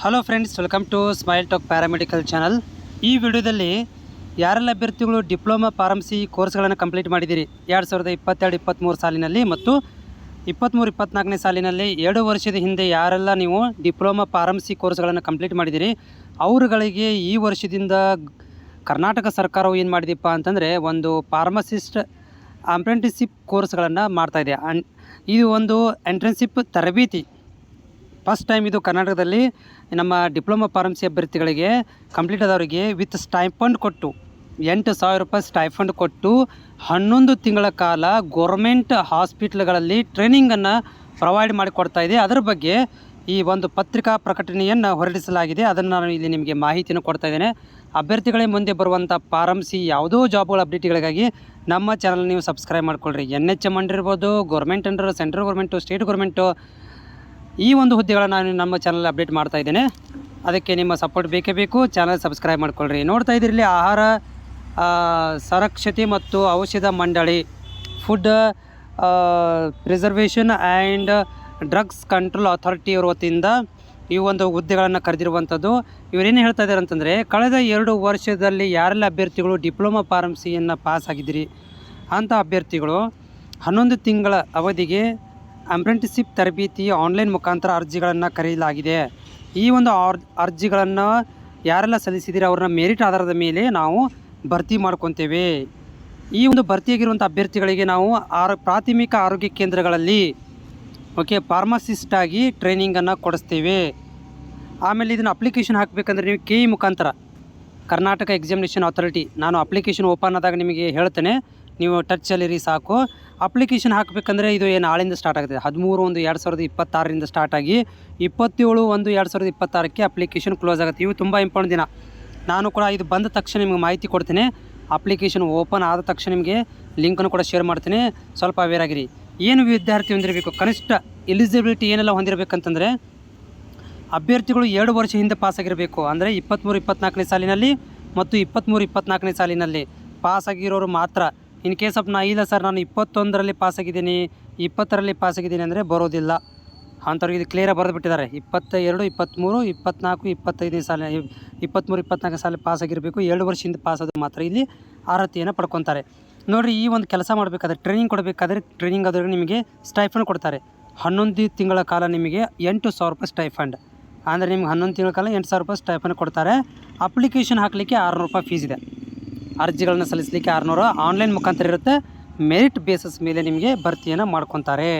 Hello friends welcome to smile talk paramedical channel ಈ ವಿಡಿಯೋದಲ್ಲಿ ಯಾರೆಲ್ಲ ಅಭ್ಯರ್ಥಿಗಳು ಡಿಪ್ಲೊಮಾ, ಫಾರ್ಮಸಿ ಕೋರ್ಸ್ಗಳನ್ನು ಕಂಪ್ಲೀಟ್ ಮಾಡಿದ್ದೀರಿ ಎರಡು ಸಾವಿರದ ಇಪ್ಪತ್ತೆರಡು, ಇಪ್ಪತ್ತ್ಮೂರು ಸಾಲಿನಲ್ಲಿ ಮತ್ತು ಇಪ್ಪತ್ತ್ಮೂರು, ಇಪ್ಪತ್ತ್ನಾಲ್ಕನೇ ಸಾಲಿನಲ್ಲಿ ಎರಡು ವರ್ಷದ ಹಿಂದೆ ಯಾರೆಲ್ಲ ನೀವು ಡಿಪ್ಲೊಮಾ, ಫಾರ್ಮಸಿ ಕೋರ್ಸ್ಗಳನ್ನು ಕಂಪ್ಲೀಟ್ ಮಾಡಿದ್ದೀರಿ, ಅವರುಗಳಿಗೆ ಈ ವರ್ಷದಿಂದ ಕರ್ನಾಟಕ ಸರ್ಕಾರವು ಏನು ಮಾಡಿದೆಪ್ಪ ಅಂತಂದರೆ ಒಂದು ಫಾರ್ಮಸಿಸ್ಟ್ ಅಪ್ರೆಂಟಿಸಿಪ್ ಕೋರ್ಸ್ಗಳನ್ನು ಮಾಡ್ತಾಯಿದೆ ಅನ್ ಇದು ಒಂದು ಎಂಟ್ರೆನ್ಸಿಪ್ ತರಬೇತಿ ಫಸ್ಟ್ ಟೈಮ್ ಇದು ಕರ್ನಾಟಕದಲ್ಲಿ ನಮ್ಮ ಡಿಪ್ಲೊಮಾ ಫಾರ್ಮಸಿ ಅಭ್ಯರ್ಥಿಗಳಿಗೆ ಕಂಪ್ಲೀಟ್ ಆದವರಿಗೆ ವಿತ್ ಸ್ಟೈಫಂಡ್ ಕೊಟ್ಟು ಎಂಟು ಸಾವಿರ ರೂಪಾಯಿ ಸ್ಟೈಫಂಡ್ ಕೊಟ್ಟು ಹನ್ನೊಂದು ತಿಂಗಳ ಕಾಲ ಗೋರ್ಮೆಂಟ್ ಹಾಸ್ಪಿಟ್ಲ್ಗಳಲ್ಲಿ ಟ್ರೈನಿಂಗನ್ನು ಪ್ರೊವೈಡ್ ಮಾಡಿಕೊಡ್ತಾ ಇದೆ. ಅದರ ಬಗ್ಗೆ ಈ ಒಂದು ಪತ್ರಿಕಾ ಪ್ರಕಟಣೆಯನ್ನು ಹೊರಡಿಸಲಾಗಿದೆ. ಅದನ್ನು ನಾನು ಇಲ್ಲಿ ನಿಮಗೆ ಮಾಹಿತಿಯನ್ನು ಕೊಡ್ತಾ ಇದ್ದೇನೆ. ಅಭ್ಯರ್ಥಿಗಳೇ ಮುಂದೆ ಬರುವಂಥ ಫಾರ್ಮಸಿ ಯಾವುದೋ ಜಾಬ್ಗಳ ಅಪ್ಡೇಟ್ಗಳಿಗಾಗಿ ನಮ್ಮ ಚಾನಲ್ ನೀವು ಸಬ್ಸ್ಕ್ರೈಬ್ ಮಾಡ್ಕೊಳ್ರಿ. N H M ಅಂಡಿರ್ಬೋದು government under central government, state government ಈ ಒಂದು ಹುದ್ದೆಗಳನ್ನು ನಾನು ನಮ್ಮ ಚಾನಲ್ ಅಪ್ಡೇಟ್ ಮಾಡ್ತಾ ಇದ್ದೇನೆ. ಅದಕ್ಕೆ ನಿಮ್ಮ ಸಪೋರ್ಟ್ ಬೇಕೇ ಬೇಕು. ಚಾನಲ್ ಸಬ್ಸ್ಕ್ರೈಬ್ ಮಾಡ್ಕೊಳ್ರಿ. ನೋಡ್ತಾ ಇದ್ರಲ್ಲಿ ಆಹಾರ ಸಂರಕ್ಷತೆ ಮತ್ತು ಔಷಧ ಮಂಡಳಿ food preservation and drugs control authority ಅವರ ವತಿಯಿಂದ ಈ ಒಂದು ಹುದ್ದೆಗಳನ್ನು ಕರೆದಿರುವಂಥದ್ದು. ಇವರೇನು ಹೇಳ್ತಾ ಇದ್ದಾರೆ ಅಂತಂದರೆ, ಕಳೆದ ಎರಡು ವರ್ಷದಲ್ಲಿ ಯಾರೆಲ್ಲ ಅಭ್ಯರ್ಥಿಗಳು ಡಿಪ್ಲೊಮಾ ಫಾರ್ಮಸಿಯನ್ನು ಪಾಸ್ ಆಗಿದ್ದೀರಿ ಅಂಥ ಅಭ್ಯರ್ಥಿಗಳು ಹನ್ನೊಂದು ತಿಂಗಳ ಅವಧಿಗೆ ಅಪ್ರೆಂಟಿಸ್ಶಿಪ್ ತರಬೇತಿ ಆನ್ಲೈನ್ ಮುಖಾಂತರ ಅರ್ಜಿಗಳನ್ನು ಕರೆಯಲಾಗಿದೆ. ಈ ಒಂದು ಅರ್ಜಿಗಳನ್ನು ಯಾರೆಲ್ಲ ಸಲ್ಲಿಸಿದರೆ ಅವ್ರನ್ನ ಮೆರಿಟ್ ಆಧಾರದ ಮೇಲೆ ನಾವು ಭರ್ತಿ ಮಾಡ್ಕೊತೇವೆ. ಈ ಒಂದು ಭರ್ತಿಯಾಗಿರುವಂಥ ಅಭ್ಯರ್ಥಿಗಳಿಗೆ ನಾವು ಆರ, ಪ್ರಾಥಮಿಕ ಆರೋಗ್ಯ ಕೇಂದ್ರಗಳಲ್ಲಿ, ಓಕೆ ಫಾರ್ಮಸಿಸ್ಟ್ ಆಗಿ ಟ್ರೈನಿಂಗನ್ನು ಕೊಡಿಸ್ತೇವೆ. ಆಮೇಲೆ ಇದನ್ನು ಅಪ್ಲಿಕೇಶನ್ ಹಾಕಬೇಕಂದ್ರೆ ನೀವು ಕೆ ಇ ಮುಖಾಂತರ, ಕರ್ನಾಟಕ ಎಕ್ಸಾಮಿನೇಷನ್ ಅಥಾರಿಟಿ ನಾನು ಅಪ್ಲಿಕೇಶನ್ ಓಪನ್ ಆದಾಗ ನಿಮಗೆ ಹೇಳ್ತೇನೆ. ನೀವು ಟಚ್ಚಲ್ಲಿರಿ ಸಾಕು. ಅಪ್ಲಿಕೇಶನ್ ಹಾಕಬೇಕಂದ್ರೆ ಇದು ಏನು ನಾಳಿಂದ ಸ್ಟಾರ್ಟ್ ಆಗುತ್ತೆ ಹದಿಮೂರು ಒಂದು ಎರಡು ಸಾವಿರದ ಇಪ್ಪತ್ತಾರರಿಂದ ಸ್ಟಾರ್ಟ್ ಆಗಿ ಇಪ್ಪತ್ತೇಳು ಒಂದು ಎರಡು ಸಾವಿರದ ಇಪ್ಪತ್ತಾರಕ್ಕೆ ಅಪ್ಲಿಕೇಶನ್ ಕ್ಲೋಸ್ ಆಗುತ್ತೆ. ಇವು ತುಂಬ ಇಂಪಾರ್ಟೆಂಟ್ ದಿನ. ನಾನು ಕೂಡ ಇದು ಬಂದ ತಕ್ಷಣ ನಿಮಗೆ ಮಾಹಿತಿ ಕೊಡ್ತೇನೆ. ಅಪ್ಲಿಕೇಶನ್ ಓಪನ್ ಆದ ತಕ್ಷಣ ನಿಮಗೆ ಲಿಂಕನ್ನು ಕೂಡ ಶೇರ್ ಮಾಡ್ತೀನಿ. ಸ್ವಲ್ಪ ಅವೇರ್ ಆಗಿರಿ. ಏನು ವಿದ್ಯಾರ್ಥಿ ಹೊಂದಿರಬೇಕು? ಕನಿಷ್ಠ ಎಲಿಜಿಬಿಲಿಟಿ ಏನೆಲ್ಲ ಹೊಂದಿರಬೇಕಂತಂದರೆ ಅಭ್ಯರ್ಥಿಗಳು ಎರಡು ವರ್ಷ ಹಿಂದೆ ಪಾಸಾಗಿರಬೇಕು ಅಂದರೆ ಇಪ್ಪತ್ತ್ಮೂರು ಇಪ್ಪತ್ತ್ನಾಲ್ಕನೇ ಸಾಲಿನಲ್ಲಿ ಮತ್ತು ಇಪ್ಪತ್ತ್ಮೂರು ಇಪ್ಪತ್ತ್ನಾಲ್ಕನೇ ಸಾಲಿನಲ್ಲಿ ಪಾಸಾಗಿರೋರು ಮಾತ್ರ ಇನ್ ಕೇಸ್ ಆಫ್ ನಾ ಇಲ್ಲ ಸರ್, ನಾನು ಇಪ್ಪತ್ತೊಂದರಲ್ಲಿ ಪಾಸಾಗಿದ್ದೀನಿ. ಇಪ್ಪತ್ತರಲ್ಲಿ ಪಾಸಾಗಿದ್ದೀನಿ ಅಂದರೆ ಬರೋದಿಲ್ಲ. ಅಂಥವ್ರಿಗೆ ಇದು ಕ್ಲಿಯರಾಗಿ ಬರೆದು ಬಿಟ್ಟಿದ್ದಾರೆ ಇಪ್ಪತ್ತ ಎರಡು ಇಪ್ಪತ್ತ್ಮೂರು ಇಪ್ಪತ್ನಾಲ್ಕು ಇಪ್ಪತ್ತೈದನೇ ಸಾಲ ಇಪ್ಪತ್ತ್ಮೂರು ಇಪ್ಪತ್ನಾಲ್ಕು ಸಾಲ ಪಾಸಾಗಿರಬೇಕು. ಎರಡು ವರ್ಷದಿಂದ ಹಿಂದೆ ಪಾಸಾದ್ರು ಮಾತ್ರ ಇಲ್ಲಿ ಅರ್ಹತೆಯನ್ನು ಪಡ್ಕೊತಾರೆ. ನೋಡಿರಿ, ಈ ಒಂದು ಕೆಲಸ ಮಾಡಬೇಕಾದ್ರೆ ಟ್ರೈನಿಂಗ್ ಕೊಡಬೇಕಾದ್ರೆ ಟ್ರೈನಿಂಗ್ ಆದವ್ರಿಗೆ ನಿಮಗೆ ಸ್ಟೈಫಂಡ್ ಕೊಡ್ತಾರೆ. ಹನ್ನೊಂದು ತಿಂಗಳ ಕಾಲ ನಿಮಗೆ ಎಂಟು ಸಾವಿರ ರೂಪಾಯಿ ಸ್ಟೈಫಂಡ್ ಅಂದರೆ ನಿಮ್ಗೆ ಹನ್ನೊಂದು ತಿಂಗಳ ಕಾಲ ಎಂಟು ಸಾವಿರ ರೂಪಾಯಿ ಸ್ಟೈಫಂಡ್ ಕೊಡ್ತಾರೆ. ಅಪ್ಲಿಕೇಶನ್ ಹಾಕಲಿಕ್ಕೆ ಆರುನೂರು ರೂಪಾಯಿ ಫೀಸ್ ಇದೆ. ಅರ್ಜಿಗಳನ್ನ ಸಲ್ಲಿಸಲಿಕ್ಕೆ ಆರುನೂರು ಆನ್ಲೈನ್ ಮುಖಾಂತರ ಇರುತ್ತೆ. ಮೆರಿಟ್ ಬೇಸಸ್ ಮೇಲೆ ನಿಮಗೆ ಭರ್ತಿಯನ್ನು ಮಾಡ್ಕೊತಾರೆ.